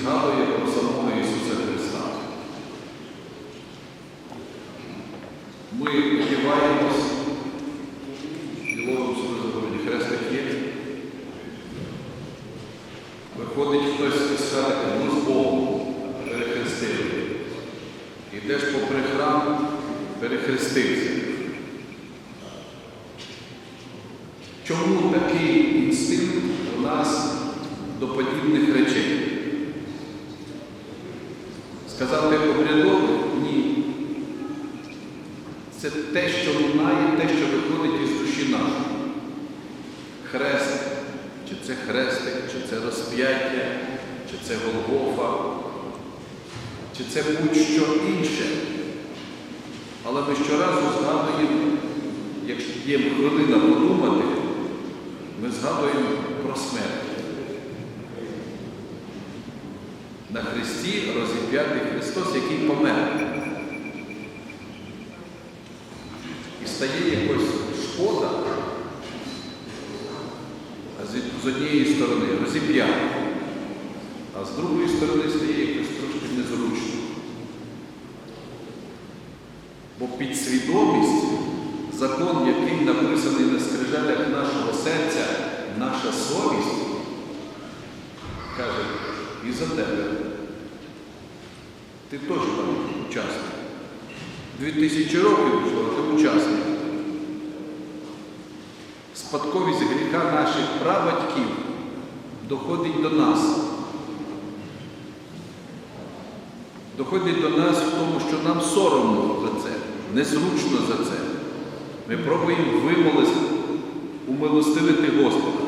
і згадує про самого Ісуса Христа. Ми одіваємось, діловим собі хрестик є. Виходить хтось із хати, ну з Богом перехрестили. Ідеш попри храм, перехрестився. Чому такий інстинкт у нас до подібних речей? Сказати обрядово? Ні. Це те, що лунає, те, що виходить із душі нашої. Хрест, чи це хрестик, чи це розп'яття, чи це Голгофа, чи це будь-що інше. Але ми щоразу згадуємо, якщо є хвилина подумати, ми згадуємо про смерть. На Христі розіп'ятий Христос, який помер. І стає якось шкода, з- однієї сторони розіп'ятий, а з другої сторони стає якось трошки незручно. Бо підсвідомість, закон, який написаний на скрижалях нашого серця, наша совість, каже, і за тебе. Ти теж там учасник. Дві тисячі років пройшло, а ти учасник. Спадковість гріха наших прабатьків доходить до нас. Доходить до нас в тому, що нам соромно за це, незручно за це. Ми пробуємо вимолити, умилостивити Господа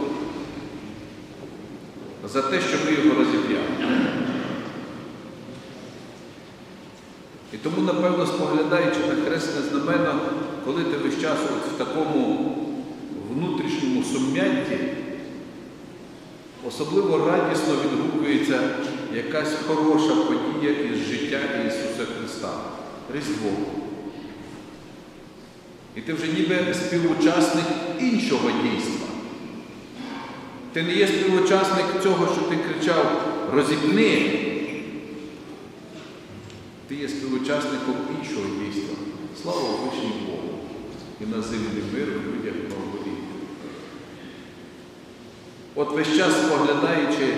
за те, що ми його розіп'яли. І тому, напевно, споглядаючи на хресне знамено, коли ти весь час от в такому внутрішньому сум'ятті, особливо радісно відгукується якась хороша подія із життя Ісуса Христа Різдво. І ти вже ніби співучасник іншого дійства. Ти не є співучасник цього, що ти кричав розіпни. Ти є співучасником іншого дійства. Слава Вишній Богу! І на землі миру людях благовоління. От весь час споглядаючи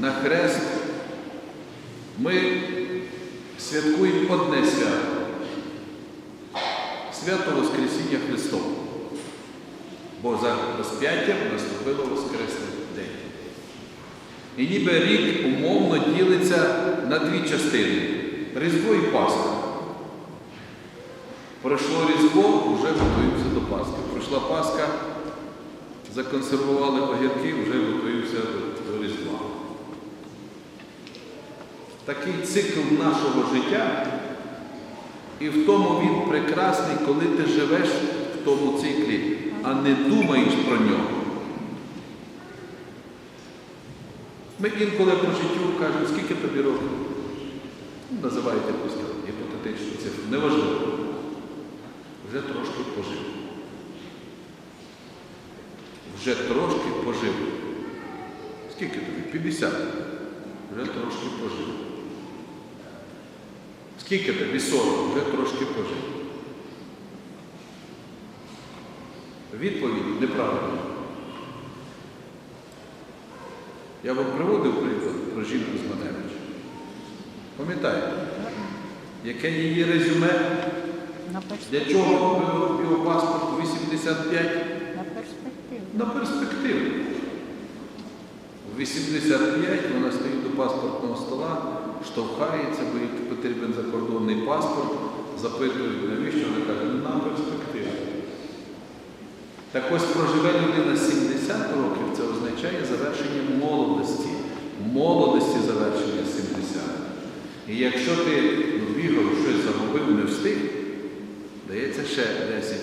на хрест, ми святкуємо одне свято. Свято Воскресіння Христова. Бо за розп'яттям наступило Воскресний день. І ніби рік умовно ділиться на дві частини Різдво і Пасха. Пройшло Різдво, вже готуємося до Пасхи. Пройшла Пасха, законсервували огірки, вже готуємося до, Різдва. Такий цикл нашого життя, і в тому він прекрасний, коли ти живеш в тому циклі, а не думаєш про нього. Ми інколи по життю кажемо, скільки тобі років? Називають якусь гіпотетичну цифру. Неважливо. Вже трошки пожив. Вже трошки пожив. Скільки тобі? 50. Вже трошки пожив. Скільки тобі? 40. Вже трошки пожив. Відповідь неправильна. Я вам приводив приклад про жінку з Маневича. Пам'ятаєте, яке її резюме? Для чого його паспорт 85? На перспективу. В 85 вона стоїть до паспортного стола, штовхається, бо їй потрібен закордонний паспорт, запитують, навіщо вона каже, на перспективу. Так ось проживе людина 70 років, це означає завершення молодості. Молодості завершення 70. І якщо ти ну, бігав, щось загубив, не встиг, дається ще 10.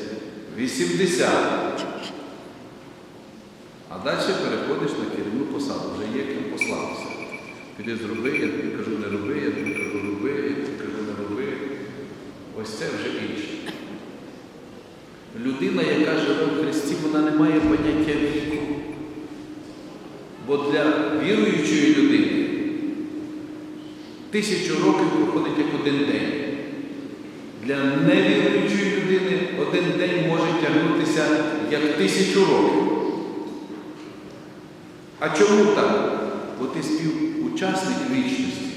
80. Далі переходиш на керівну посаду, вже є ким послатися. Піди зроби, я тобі кажу, не роби, я тобі кажу, роби, я тобі кажу, не роби. Ось це вже інше. Людина, яка живе в Христі, вона не має поняття віку. Бо для віруючої людини тисячу років проходить як один день. Для невіруючої людини один день може тягнутися як тисячу років. А чому так? Бо ти співучасник вічності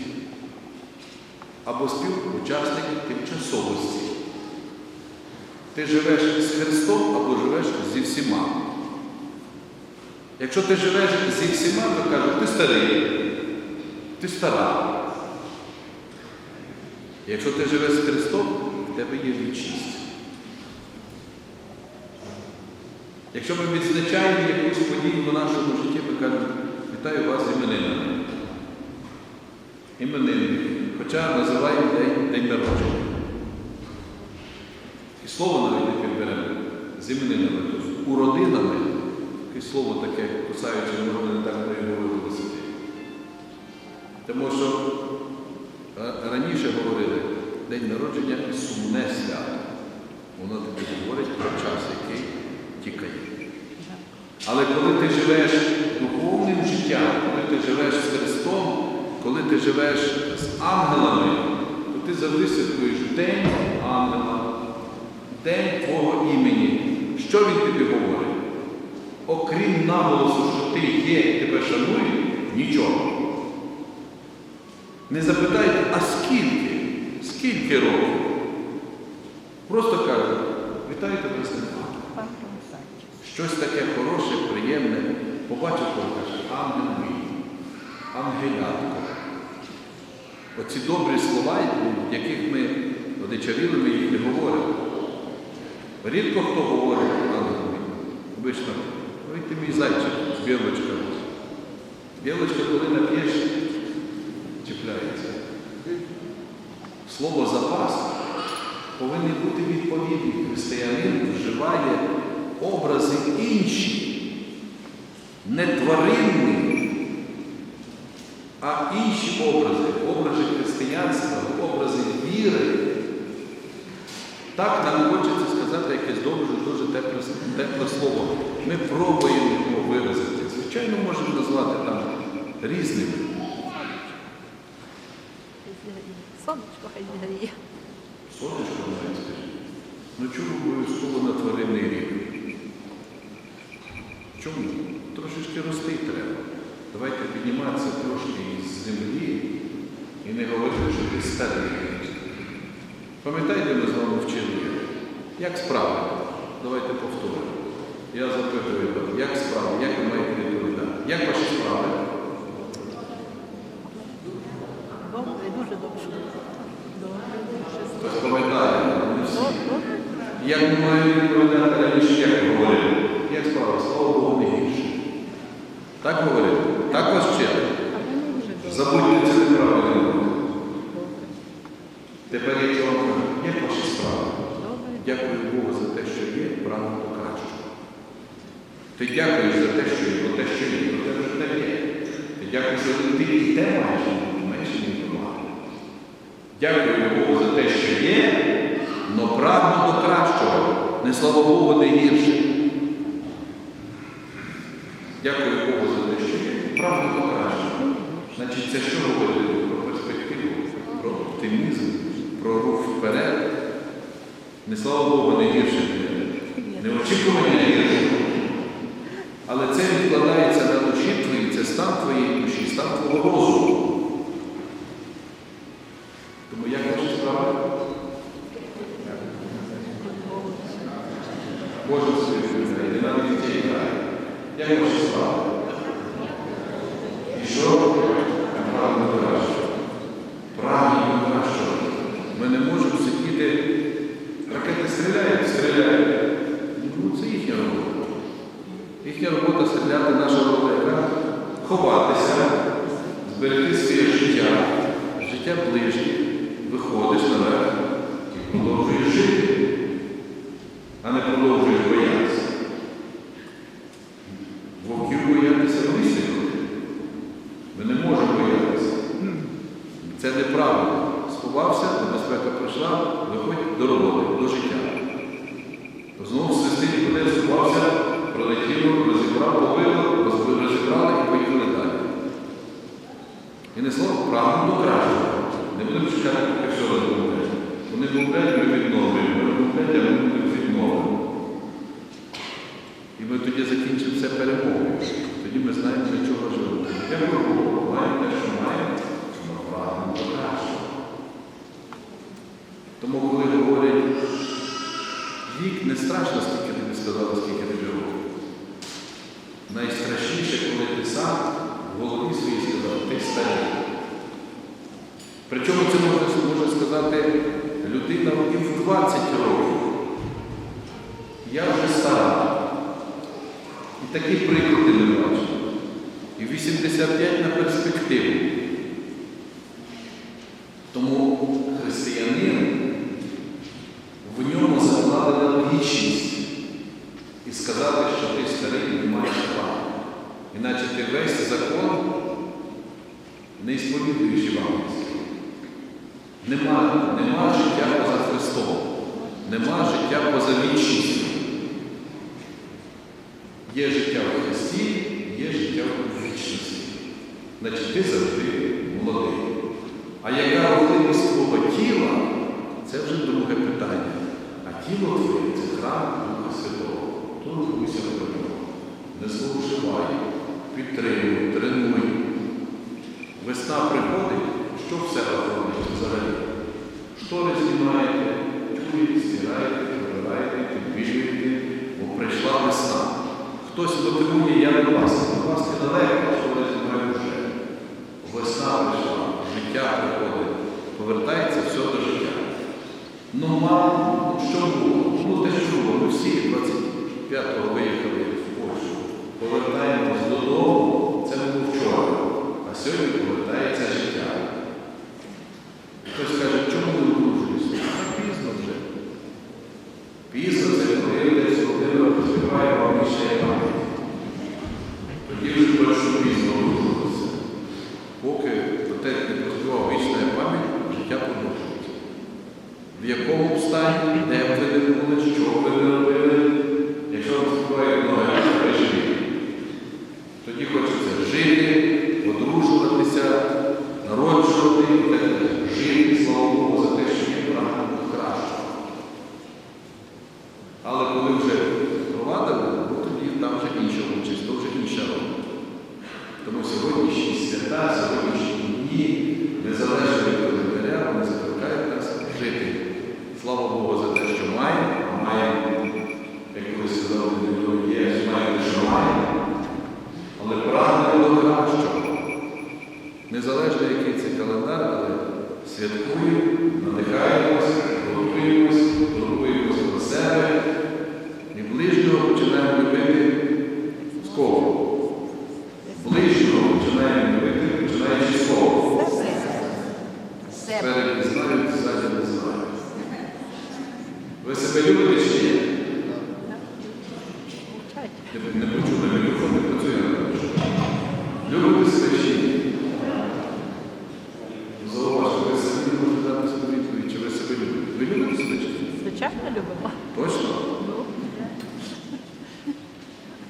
або співучасник тимчасовості. Ти живеш з Христом або живеш зі всіма. Якщо ти живеш зі всіма, то кажуть, ти старий, ти стара. Якщо ти живеш з Христом, в тебе є вічність. Якщо ми відзначаємо якусь подію в нашому житті, ми кажемо, вітаю вас іменинами. Іменинники. Хоча називаємо день, день народження. І слово навіть не підберемо з іменинами. Тобто уродинами, таке слово таке кусаюче, можна не так не виголосити. Тому що раніше говорили, день народження сумне свято. Воно тобі говорить про час, який тікає. Але коли ти живеш духовним життям, коли ти живеш з Христом, коли ти живеш з ангелами, то ти завжди святкуєш День ангела, День Твого імені. Що він тобі говорить? Окрім наголосу, що ти є і тебе шанують, нічого. Не запитають, а скільки? Скільки років? Просто кажуть, вітаю тебе Щось таке хороше, приємне. Побачив, коли каже, ангел мій, ангелятко. Оці добрі слова, яких ми одичавіли, ми їх не говоримо. Рідко хто говорить ангел мій. Обично, ой ти мій зайчик з білочкою. Білочка, коли нап'єш, чіпляється. Слово запас повинні бути відповідні. Християнин вживає образи інші, не тваринні, а інші образи, образи християнства, образи віри. Так нам хочеться сказати якесь дуже дуже тепле, тепле слово. Ми пробуємо його виразити. Звичайно, можемо назвати там різними. Сонечко хай зігріє. Сонечко навіть скажіть. Ну чому обов'язково на тваринний рік? Чому? Трошечки рости треба. Давайте підніматися трошки із землі і не говорити, що ти старий. Пам'ятаєте, ми з вами вчили, як справи? Давайте повторимо. Я запитую як справи, як ви маєте відповідати? Як ваші справи? Дуже добре. Добре, дуже Хтось пам'ятає, не всі. Як ми маємо відповідати раніше, як говорили? Як справа? Слава Богу, не гірше. Так говорили? Так вас вчили? Забудьте це неправильно. Добре. Тепер я вам кажу, як ваші справи? Дякую Богу за те, що є, право до кращого. Ти дякуєш за те, що є, бо те, що є, бо те вже те є. Ти дякуєш, що ти і те менше не допомагає. Дякую Богу за те, що є, но прагну до кращого. Не слава Богу, не гірше. Дякую Богу за до кращого. Значить, це що говорить про перспективу, про оптимізм, про рух вперед. Не слава Богу, не гірше. Не очікування гірше. Але це відкладається на душі твоїй, це стан твоєї душі, стан твого розуму. Тому як ваші справи? Кожен відповідає, і навіть дітей грає. Як ваші справи? Їхня робота стріляти нашого робота, ховатися, зберегти своє життя, життя ближче, виходиш наверх і продовжуєш жити, а не продовжуєш боятися. Вовків боятися висіли. Ми не можемо боятися. Це неправильно. Сховався, небезпека прийшла, виходь до роботи, до життя. Знову свистить, коли сховався розібрав, побило, роз- розібрали і поїхали далі. І не слово прагнемо до кращого. Не будемо чекати, поки все розмовляють. Вони мовляють, ми відновлюємо. Вони мовляють, а. І ми тоді закінчимо все перемоги. Тоді ми знаємо, для чого живемо. Я говорю, маємо те, що маємо, але прагнемо до кращого. Тому, коли говорять, вік не страшно, скільки тобі сказали, скільки тобі років. Найстрашніше, коли ти сам в голові своїй сказав, ти старий. Причому це може сказати людина і в 20 років. Я вже стара. І такі приклади не бачу. І 85 на перспективу. Тому християнин в ньому закладена вічність. І сказати, що ти старий, не маєш права. Іначе ти весь закон не сповідуєш. Нема, нема життя поза Христом, нема життя поза вічністю. Є життя в Христі, є життя в вічності. Значить, ти завжди молодий. А яка рухливість твого тіла, це вже друге питання. А тіло твоє це храм Духа Святого. Турбуйся про нього. Не зловживай, підтримуй, тренуй. Весна приходить, що все робить взагалі? Штори знімаєте, тюлі, стираєте, прибираєте, підбілюєте, бо прийшла весна. Хтось мотивує, я до вас, до вас недалеко, що ви знімають вже. Весна прийшла, життя приходить, повертається все до життя. Ну, мало, що було? Ну, те, що було, ми всі 25-го виїхали в Польщу. Повертаємось додому, це було вчора, а сьогодні повертається життя. Хтось каже, чому не одружуюся? А пізно вже. Пізно це коли десь людина розвиває вам ще пам'ять. Тоді вже точно пізно одружуватися. Поки отець не проспівав вічна пам'ять, життя продовжується. В якому б стані, де б ви не були, що б ви не робили, якщо вам співає ноги, переживіть. Тоді хочеться жити, одружуватися, народжувати, і так далі. жити, слава Богу, за те, що є прагнемо кращого. Але коли вже впровадили, ну, тоді там вже інша участь, то вже інша робота. Тому сьогоднішні свята, сьогоднішні дні, незалежно від календаря, вони закликають нас жити. Слава Богу за те, що маємо, а маємо, як колись сказали, не є, маємо, що маємо. Але прагнемо до кращого. Незалежно, який це календар, але святкуємо, надихаємось, готуємось, турбуємося про себе. І ближнього починаємо любити з кого? Ближнього починаємо любити, починаючи з кого? Себе. Спереду знають, ззаді не знають. Ви себе любите чи ні? Мовчать. Я не почули, мікрофон не працює. напевно. Любите себе чи ні? Зауважте, ви самі не можете дати собі відповідь, чи ви себе любите. Ви любите себе чи ні? Звичайно, любимо. Точно? Ну.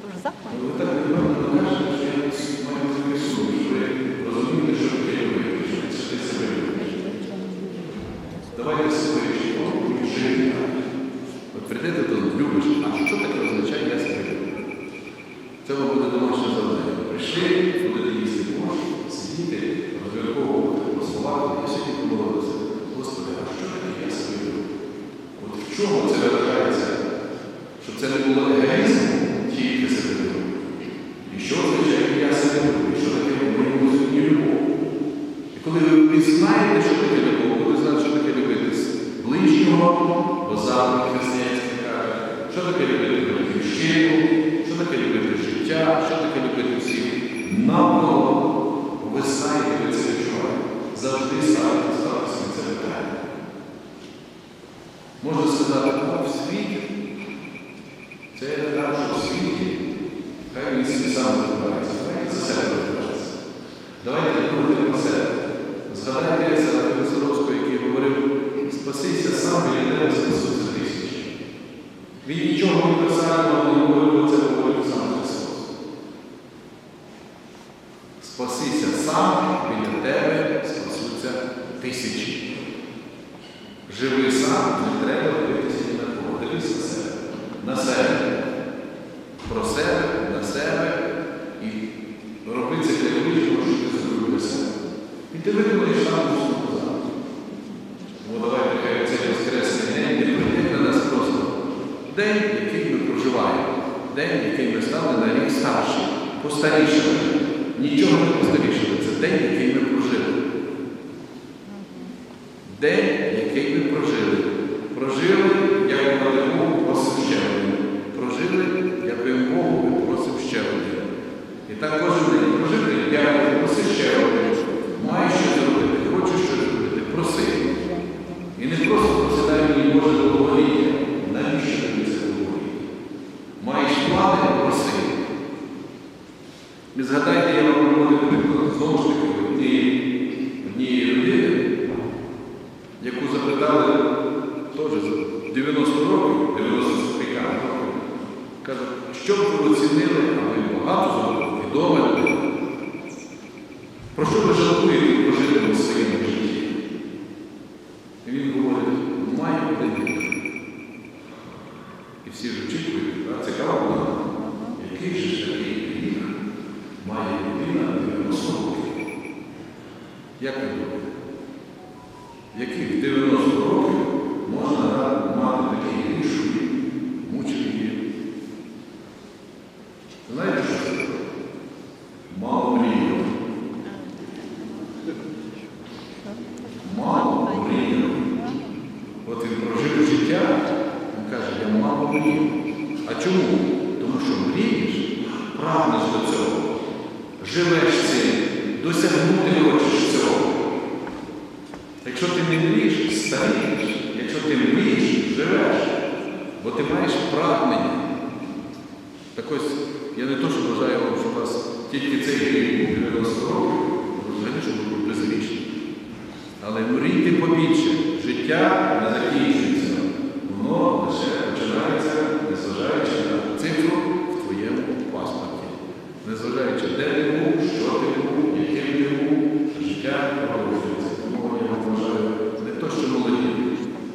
Тож заклад. Ну, Ви так непевно кажете, що я маю такий сум, що ви розумієте, що таке любити, що це ти себе любиш. Давайте себе і жити. От прийдете до любиш, а що таке означає я себе люблю? Це вам буде домашнє завдання. Прийшли, будете їсти борщ, сидіти, розмірковувати, прославати, і сьогодні помолилися. Господи, а що таке я себе люблю? От в чому це виражається? Щоб це не було егоїзм, тільки себе люблю. І що означає я себе люблю? І що таке в моєму розумінні любов? І коли ви пізнаєте, що таке любов, будете знати, що таке любити з ближнього, бо завжди християнське каже, що таке любити батьківщину, що таке любити життя, що таке любити всіх навколо. Ви знаєте, ви це відчуваєте. Завжди ставите ставити собі це питання. Можна сказати, а в світі, це я кажу, що в світі, хай він собі сам розбирається, хай він за себе розбирається. Давайте думати про себе. Згадайте Сарафіна Саровського, який говорив, спасися сам, біля тебе спасуться тисячі. Він нічого універсального не говорив, бо це говорив сам роби це для ближнього, що ти зробив для себе. І ти виконуєш сам Божу позаду. Тому давайте хай цей воскресний день не прийде для нас просто день, який ми проживаємо, день, який ми стали на рік старші, постарішими. Нічого не постарішили. Це день, який ми прожили. День, який ми прожили. Прожили, дякувати Богу, просимо ще один. Прожили, дякуємо Богу, і просимо ще один. І так кожен день прожили, дякую, проси ще один. Маєш що зробити, хочеш що зробити, проси. І не просто просидай мені Боже довголіття. Навіщо тобі це довголіття? Маєш плани, проси. І згадайте, я вам проводив приклад знову ж таки однієї людини, яку запитали теж 90 років, 90 з років. Каже, що б ви оцінили, а ви багато зробили, людина. Про що ви жалкуєте прожити у своєму житті? І він говорить, маю один. І всі ж очікують, а цікаво який же ж такий вік має людина 90 років? Як ви думаєте? Яких 90 років можна мати такий вік, що він мучений? Знаєте, що це? таке? Мало мріяв. Мало мріяв. От він прожив життя, він каже, я мало мріяв. А чому? Тому що мрієш, прагнеш до цього, живеш цим, досягнути хочеш цього. Якщо ти не мрієш, старієш. Якщо ти мрієш, живеш. Бо ти маєш прагнення. Так ось, я не то, що бажаю вам, щоб у вас тільки цей рік був 90 років, взагалі, щоб ви були безрічні. Але мрійте побільше. Життя не закінчується. Воно лише починається, незважаючи на цифру в твоєму паспорті. Незважаючи, де ти був, що ти був, яким ти був, життя продовжується. Тому я вам бажаю не то, що молоді,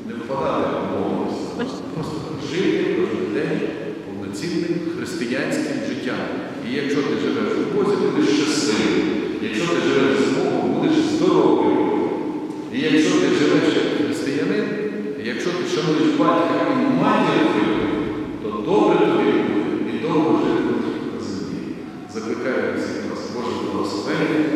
не впадати в молодість, а просто жити кожен день повноцінним християнським життям. І якщо ти живеш у Бозі, будеш щасливим. Якщо ти живеш з Богом, будеш здоровим. І якщо ти живеш як християнин, і якщо ти шануєш батька і матір твою, то добре тобі буде і довго жити на землі. Закликаю всіх вас Боже благословення